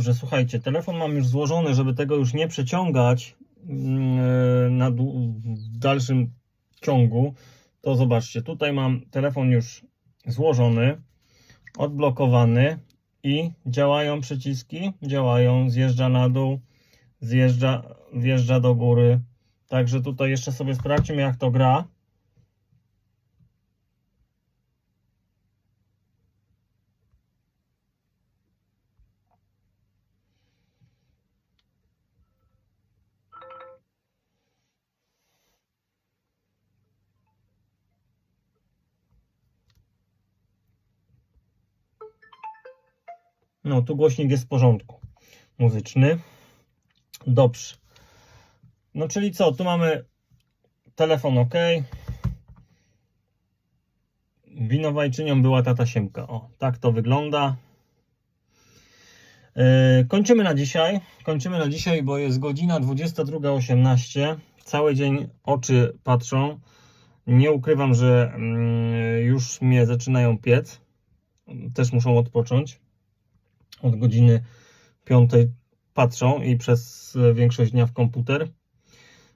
Że słuchajcie, telefon mam już złożony, żeby tego już nie przeciągać mm, na dłu- w dalszym ciągu. To zobaczcie, tutaj mam telefon już złożony, odblokowany i działają przyciski, działają, zjeżdża na dół, zjeżdża, wjeżdża do góry. Także tutaj jeszcze sobie sprawdźmy jak to gra. No, tu głośnik jest w porządku. Muzyczny. Dobrze. No, czyli co? Tu mamy telefon OK. Winowajczynią była tata Siemka. O, tak to wygląda. Yy, kończymy na dzisiaj. Kończymy na dzisiaj, bo jest godzina 22.18. Cały dzień oczy patrzą. Nie ukrywam, że mm, już mnie zaczynają piec. Też muszą odpocząć od godziny 5 patrzą i przez większość dnia w komputer.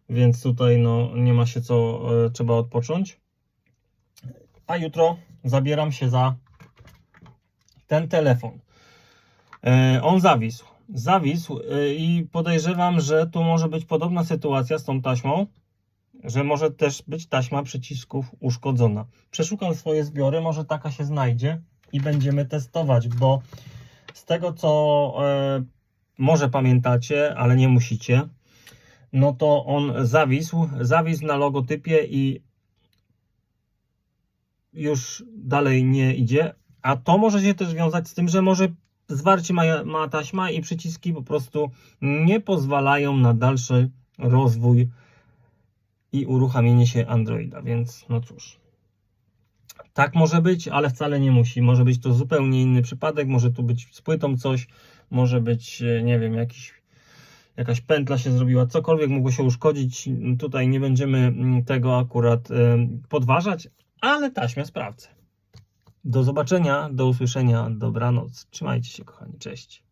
Więc tutaj no, nie ma się co, e, trzeba odpocząć. A jutro zabieram się za ten telefon. E, on zawisł. Zawisł e, i podejrzewam, że tu może być podobna sytuacja z tą taśmą, że może też być taśma przycisków uszkodzona. Przeszukam swoje zbiory, może taka się znajdzie i będziemy testować, bo z tego co e, może pamiętacie, ale nie musicie, no to on zawisł, zawisł na logotypie i już dalej nie idzie. A to może się też wiązać z tym, że może zwarcie ma, ma taśma i przyciski po prostu nie pozwalają na dalszy rozwój i uruchamienie się Androida, więc no cóż. Tak może być, ale wcale nie musi. Może być to zupełnie inny przypadek, może tu być z płytą coś, może być, e, nie wiem, jakiś, jakaś pętla się zrobiła, cokolwiek mogło się uszkodzić. Tutaj nie będziemy mm, tego akurat e, podważać, ale taśmę sprawdzę. Do zobaczenia, do usłyszenia, dobranoc. Trzymajcie się, kochani, cześć.